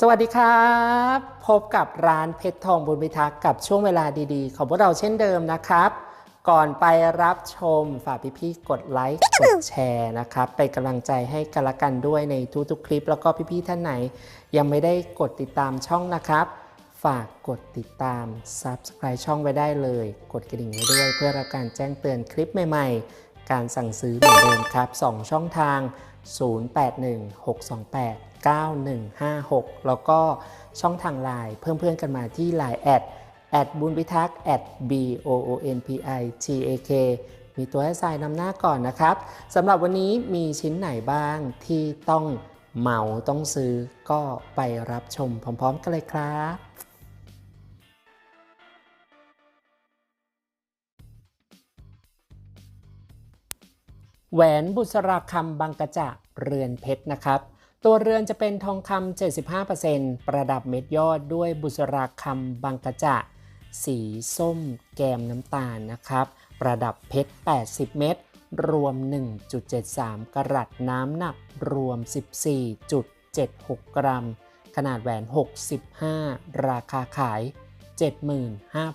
สวัสดีครับ พบกับร้านเพชรทองบุญพิทักษ์กับช่วงเวลาดีๆ ของพวกเราเช่นเดิมนะครับ ก่อนไปรับชมฝากพี่ๆกดไลค์กดแชร์นะครับเป็นกำลังใจให้กันละกันด้วยในทุกๆคลิป แล้วก็พี่ๆท่านไหน ยังไม่ได้กดติดตามช่องนะครับ ฝากกดติดตาม Subscribe ช่องไว้ได้เลย กดกระดิ่งไว้ด้วยเพื่อรับการแจ้งเตือนคลิปใหม่ๆ การสั่งซื้อเหมือนเดิมครับ 2 ช่องทาง 0816289156 แล้วก็ช่องทางไลน์เพิ่มเพื่อนกันมาที่ Line แอดแอดบุญพิทักษ์ at b o o n p i t a k มีตัวให้ทรายนำหน้าก่อนนะครับสำหรับวันนี้มีชิ้นไหนบ้างที่ต้องเหมาต้องซื้อก็ไปรับชมพร้อมๆกันเลยครับ แหวนบุษราคำบางกระจะเรือนเพชรนะครับ ตัวเรือนจะเป็นทองคำ75%ประดับเม็ดยอดด้วยบุษราคำบางกระจะสีส้มแกมน้ำตาลนะครับ ประดับเพชร 80 เม็ดรวม 1.73 กรัตน้ำหนักรวม 14.76 กรัม ขนาดแหวน 65 ราคาขาย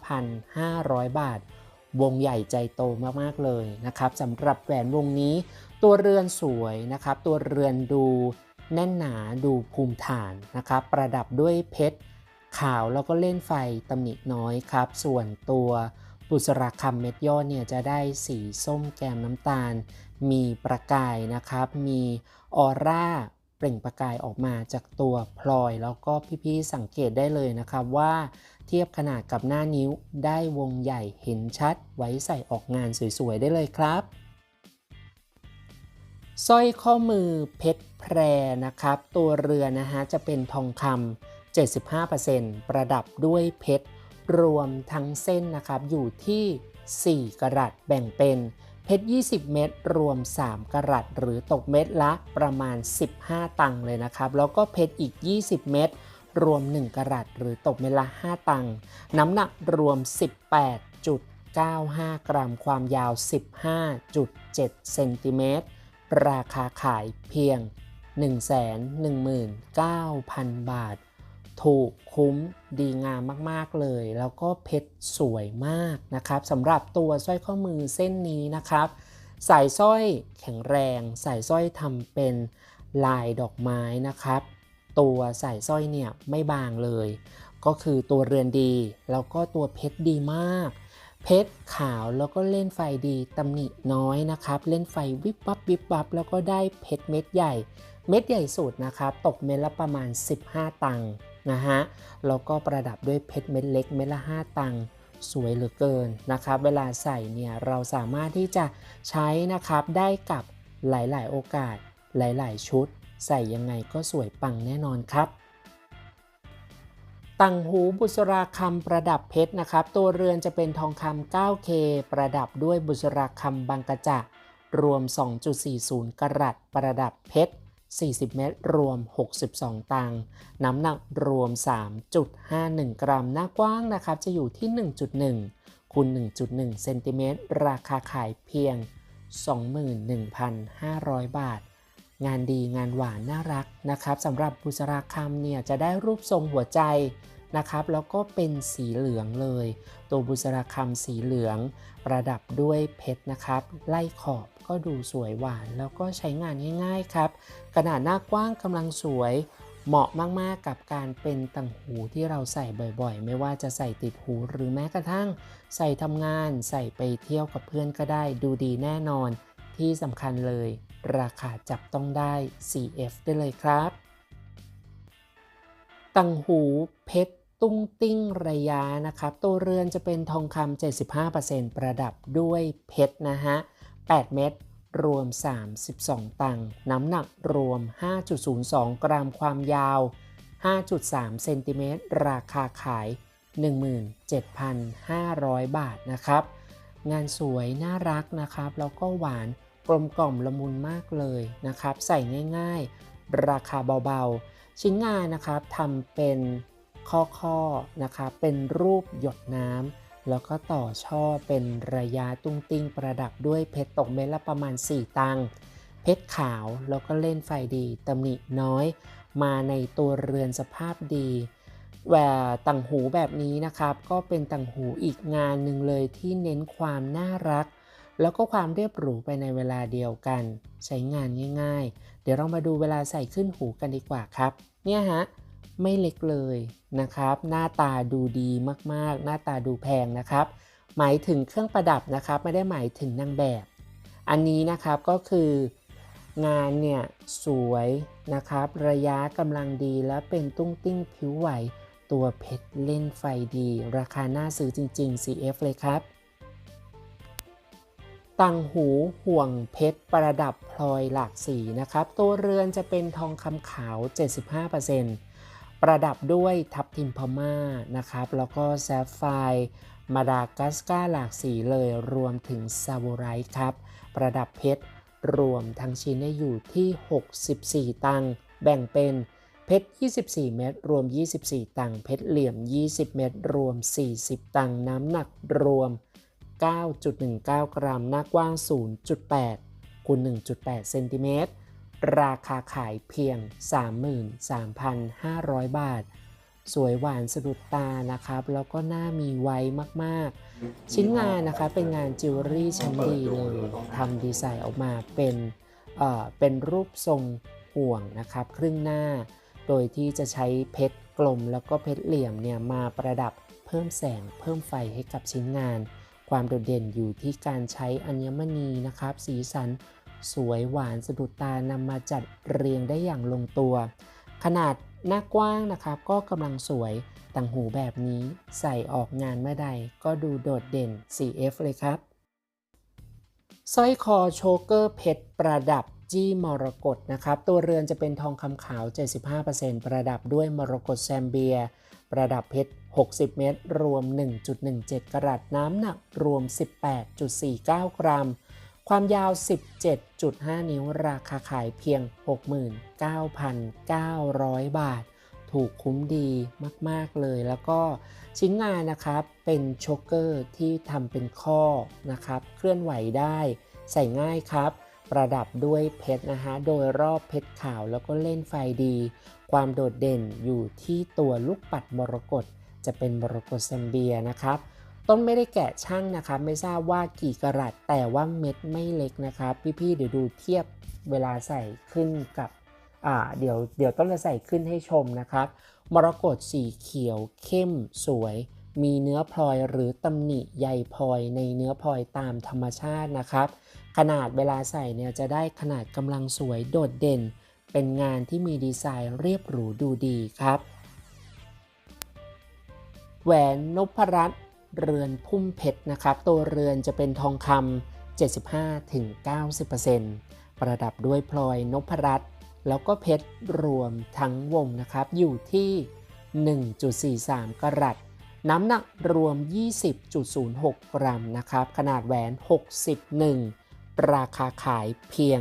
75,500 บาท วงใหญ่ใจโตมากๆเลยนะครับสำหรับแหวนวงนี้ ตัวเรือนสวยนะครับ ตัวเรือนดูแน่นหนาดูภูมิฐานนะครับ ประดับด้วยเพชรขาวแล้วก็เล่นไฟตำหนิน้อยครับ ส่วนตัวบุษราคำเม็ดยอดเนี่ยจะได้สีส้มแกมน้ำตาล มีประกายนะครับ มีออร่า เปล่งประกายออกมาจากตัวพลอย แล้วก็พี่ๆสังเกตได้เลยนะครับว่าเทียบขนาดกับหน้านิ้วได้วงใหญ่เห็นชัด ไว้ใส่ออกงานสวยๆได้เลยครับสร้อยข้อมือเพชรแพรนะครับ ตัวเรือนะฮะจะเป็นทองคำ75%ประดับด้วยเพชรรวมทั้งเส้นนะครับอยู่ที่ 4กรัตแบ่งเป็น เพชร 20 เม็ดรวม 3กรัตหรือตกเม็ดละประมาณ 15 ตังค์เลยนะครับ แล้วก็เพชรอีก 20 เม็ดรวม 1กรัตหรือตกเม็ดละ 5 ตังค์น้ำหนักรวม 18.95 กรัม ความยาว 15.7 เซนติเมตร ราคาขายเพียง 119,000 บาท ถูกคุ้มดีงามมาก ๆ เลย แล้วก็เพชรสวยมากนะครับสำหรับตัวสร้อยข้อมือเส้นนี้นะครับ สายสร้อยแข็งแรง สายสร้อยทำเป็นลายดอกไม้นะครับ ตัวสายสร้อยเนี่ยไม่บางเลย ก็คือตัวเรือนดี แล้วก็ตัวเพชรดีมาก เพชรขาวแล้วก็เล่นไฟดีตำหนิน้อยนะครับ เล่นไฟวิบวับวิบวับแล้วก็ได้เพชรเม็ดใหญ่ เม็ดใหญ่สุดนะครับ ตกเม็ดละประมาณ 15 ตังค์ นะฮะแล้วก็ประดับด้วยเพชรเม็ดเล็กเม็ดละ 5 ตังค์สวยเหลือเกินนะครับ เวลาใส่เนี่ยเราสามารถที่จะใช้นะครับได้กับหลายๆ โอกาสหลายๆ ชุด ใส่ยังไงก็สวยปังแน่นอนครับตังหูบุษราคำประดับเพชรนะครับ ตัวเรือนจะเป็นทองคำ 9K ประดับด้วยบุษราคำบางกระจะรวม 2.40กรัตประดับเพชร 40 เมตร รวม 62 ตังค์ น้ำหนักรวม 3.51 กรัม หน้ากว้างนะครับ จะอยู่ที่ 1.1คูณ1.1 เซนติเมตร ราคาขายเพียง 21,500 บาท งานดีงานหวานน่ารักนะครับสำหรับบุษราคำเนี่ยจะได้รูปทรงหัวใจ นะครับ แล้วก็เป็นสีเหลืองเลย ตัวบุษราคำสีเหลือง ประดับด้วยเพชรนะครับ ไล่ขอบก็ดูสวยหวาน แล้วก็ใช้งานง่ายๆครับ ขนาดหน้ากว้างกำลังสวยเหมาะมากๆกับการเป็นต่างหูที่เราใส่บ่อยๆ ไม่ว่าจะใส่ติดหูหรือแม้กระทั่ง ใส่ทำงานใส่ไปเที่ยวกับเพื่อนก็ได้ดูดีแน่นอน ที่สำคัญเลย ราคาจับต้องได้ CF ได้เลยครับตังหูเพชร ตุ้งติ้งระยะนะครับ ตัวเรือนจะเป็นทองคำ75%ประดับด้วยเพชรนะฮะ 8 เม็ดรวม 32 ตังค์น้ำหนักรวม 5.02 กรัมความยาว 5.3 เซนติเมตร ราคาขาย 17,500 บาทนะครับ งานสวยน่ารักนะครับ แล้วก็หวานกลมกล่อมละมุนมากเลยนะครับ ใส่ง่ายๆ ราคาเบาๆ ชิ้นงานนะครับทำเป็น ข้อๆนะครับเป็นรูปหยดน้ำแล้วก็ต่อช่อเป็นระยะตุ้งติ้งประดับด้วยเพชรตกเม็ดละประมาณ 4 ตังเพชรขาวแล้วก็เล่นไฟดีตำหนิน้อย มาในตัวเรือนสภาพดีแหวต่างหูแบบนี้นะครับ ก็เป็นต่างหูอีกงานหนึ่งเลยที่เน้นความน่ารัก แล้วก็ความเรียบหรูไปในเวลาเดียวกัน ใช้งานง่าย ๆ เดี๋ยวเรามาดูเวลาใส่ขึ้นหูกันดีกว่าครับ เนี่ยฮะ ไม่เล็กเลยนะครับ หน้าตาดูดีมากๆ หน้าตาดูแพงนะครับ หมายถึงเครื่องประดับนะครับ ไม่ได้หมายถึงนางแบบ อันนี้นะครับก็คืองานเนี่ยสวยนะครับ ระยะกำลังดีและเป็นตุ้งติ้งผิวไหว ตัวเพชรเล่นไฟดี ราคาน่าซื้อจริง ๆ CF เลยครับตังหูห่วงเพชรประดับพลอยหลากสีนะครับ ตัวเรือนจะเป็นทองคำขาว 75% ประดับด้วยทับทิมพม่านะครับ แล้วก็แซฟไฟมาดากัสกาหลากสีเลยรวมถึงซาบูไรครับ ประดับเพชรรวมทั้งชิ้นได้อยู่ที่ 64 ตังค์แบ่งเป็นเพชร 24 เม็ด รวม 24 ตังค์ เพชรเหลี่ยม 20 เม็ด รวม 40 ตังค์ น้ำหนักรวม 9.19 กรัม หน้ากว้าง 0.8คูณ1.8 เซนติเมตร ราคาขายเพียง 33,500 บาท สวยหวานสะดุดตานะครับ แล้วก็หน้ามีไว้มากๆ ชิ้นงานนะคะเป็นงานจิวเวลรี่ชั้นดีเลยทำดีไซน์ออกมาเป็นเอ่อเป็นรูปทรงห่วงนะครับ ครึ่งหน้า โดยที่จะใช้เพชรกลมแล้วก็เพชรเหลี่ยมเนี่ยมาประดับเพิ่มแสงเพิ่มไฟให้กับชิ้นงาน ความโดดเด่นอยู่ที่การใช้อัญมณีนะครับ สีสัน สวยหวานสะดุดตานำมาจัดเรียงได้อย่างลงตัว ขนาดหน้ากว้างนะครับ ก็กำลังสวยต่างหูแบบนี้ใส่ออกงานเมื่อใดก็ดูโดดเด่น CF เลยครับสร้อยคอโชเกอร์เพชรประดับจี้มรกตนะครับ ตัวเรือนจะเป็นทองคำขาว 75%ประดับด้วยมรกตแซมเบีย ประดับเพชร 60 เม็ดรวม 1.17 กรัตน้ำหนักรวม 18.49 กรัม ความยาว 17.5 นิ้วราคาขายเพียง 69,900 บาท ถูกคุ้มดีมาก ๆ เลย แล้วก็ชิ้นงานนะครับเป็นโชกเกอร์ที่ทำเป็นข้อนะครับ เคลื่อนไหวได้ใส่ง่ายครับ ประดับด้วยเพชรนะฮะ โดยรอบเพชรขาวแล้วก็เล่นไฟดี ความโดดเด่นอยู่ที่ตัวลูกปัดมรกตจะเป็นมรกตแซมเบียนะครับ ต้นไม่ได้แกะช่างนะครับ ไม่ทราบว่ากี่กรัตแต่ว่าเม็ดไม่เล็กนะครับ พี่ๆเดี๋ยวดูเทียบเวลาใส่ขึ้นกับอ่าเดี๋ยวเดี๋ยวต้นจะใส่ขึ้นให้ชมนะครับ มรกตสีเขียวเข้มสวย มีเนื้อพลอยหรือตำหนิใยพลอยในเนื้อพลอยตามธรรมชาตินะครับ ขนาดเวลาใส่เนี่ยจะได้ขนาดกำลังสวยโดดเด่น เป็นงานที่มีดีไซน์เรียบหรูดูดีครับ แหวนนพรัตน์ เรือนพุ่มเพชรนะครับ ตัวเรือนจะเป็นทองคำ75-90%ประดับด้วยพลอยนพรัตน์แล้วก็เพชรรวมทั้งวงนะครับ อยู่ที่ 1.43 กรัตน้ำหนักรวม 20.06 กรัมนะครับ ขนาดแหวน 61 ราคาขายเพียง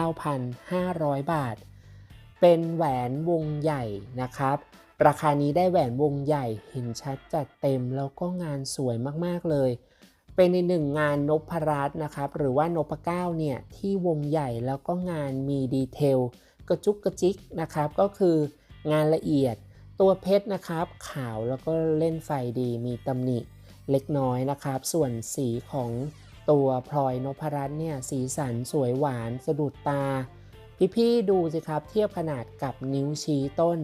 79,500 บาท เป็นแหวนวงใหญ่นะครับ ราคานี้ได้แหวนวงใหญ่เห็นชัดจัดเต็มแล้วก็งานสวยมากๆเลย เป็นในหนึ่งงานนพรัตน์นะครับ หรือว่านพเก้าเนี่ยที่วงใหญ่แล้วก็งานมีดีเทลกระจุกกระจิกนะครับ ก็คืองานละเอียดตัวเพชรนะครับ ขาวแล้วก็เล่นไฟดีมีตำหนิเล็กน้อยนะครับ ส่วนสีของตัวพลอยนพรัตน์เนี่ยสีสันสวยหวานสะดุดตา พี่ๆดูสิครับเทียบขนาดกับนิ้วชี้ต้น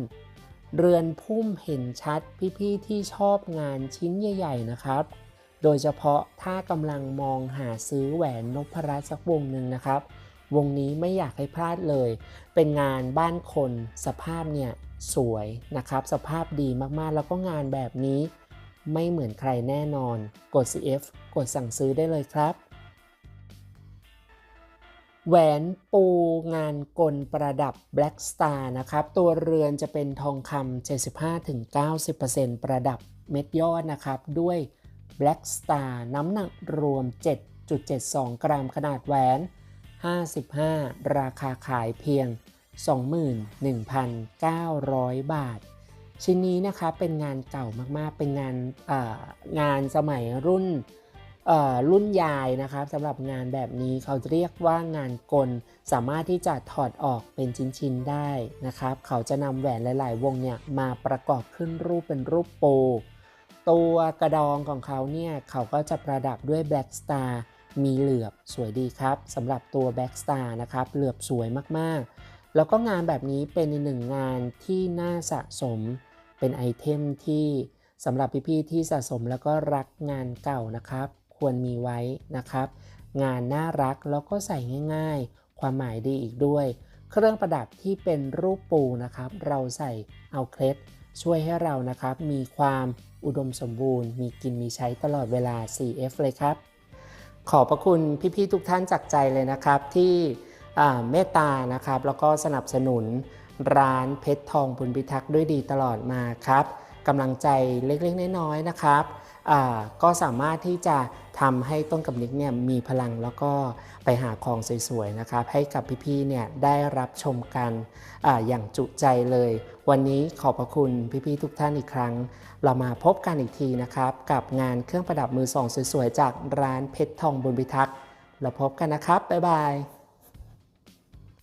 เรือนพุ่มเห็นชัดพี่ๆที่ชอบงานชิ้นใหญ่ ๆ นะครับ โดยเฉพาะถ้ากำลังมองหาซื้อแหวนนพรัตน์สักวงหนึ่งนะครับ วงนี้ไม่อยากให้พลาดเลย เป็นงานบ้านคนสภาพเนี่ยสวยนะครับ สภาพดีมากๆ แล้วก็งานแบบนี้ ไม่เหมือนใครแน่นอน กด CF กดสั่งซื้อได้เลยครับ แหวนปูงานกลประดับ Black Star นะครับ ตัวเรือนจะเป็นทองคำ75-90%ประดับเม็ดยอดนะครับ ด้วย Black Star น้ำหนักรวม 7.72 กรัมขนาดแหวน 55 ราคาขายเพียง 21,900 บาท ชิ้นนี้นะคะเป็นงานเก่ามากๆ เป็นงานงานสมัยรุ่น รุ่นยายนะครับสำหรับงานแบบนี้เขาเรียกว่างานกล สามารถที่จะถอดออกเป็นชิ้นๆได้นะครับ เขาจะนำแหวนหลาย ๆ วงเนี่ยมาประกอบขึ้นรูปเป็นรูปโป ตัวกระดองของเขาเนี่ยเขาก็จะประดับด้วย Black Star มีเหลือบสวยดีครับสำหรับตัว Black Star นะครับเหลือบสวยมากๆ แล้วก็งานแบบนี้เป็นหนึ่งงานที่น่าสะสมเป็นไอเทมที่สำหรับพี่ๆที่สะสมแล้วก็รักงานเก่านะครับ ควรมีไว้นะครับ งานน่ารักแล้วก็ใส่ง่ายๆ ความหมายดีอีกด้วย เครื่องประดับที่เป็นรูปปูนะครับ เราใส่เอาเคล็ดช่วยให้เรานะครับ มีความอุดมสมบูรณ์ มีกินมีใช้ตลอดเวลา 4F เลยครับ ขอบพระคุณพี่ๆทุกท่านจากใจเลยนะครับที่เมตตานะครับ แล้วก็สนับสนุนร้านเพชรทองบุญพิทักษ์ด้วยดีตลอดมาครับกำลังใจเล็กๆน้อยๆนะครับ ก็สามารถที่จะทำให้ต้นกับนิกเนี่ยมีพลังแล้วก็ไปหาของสวยๆนะครับให้กับพี่ๆเนี่ยได้รับชมกันออย่างจุใจเลย วันนี้ขอบพระคุณพี่ๆทุกท่านอีกครั้ง เรามาพบกันอีกทีนะครับ กับงานเครื่องประดับมือสองสวยๆจากร้านเพชรทองบุญพิทักษ์เราพบกันนะครับบ๊ายบาย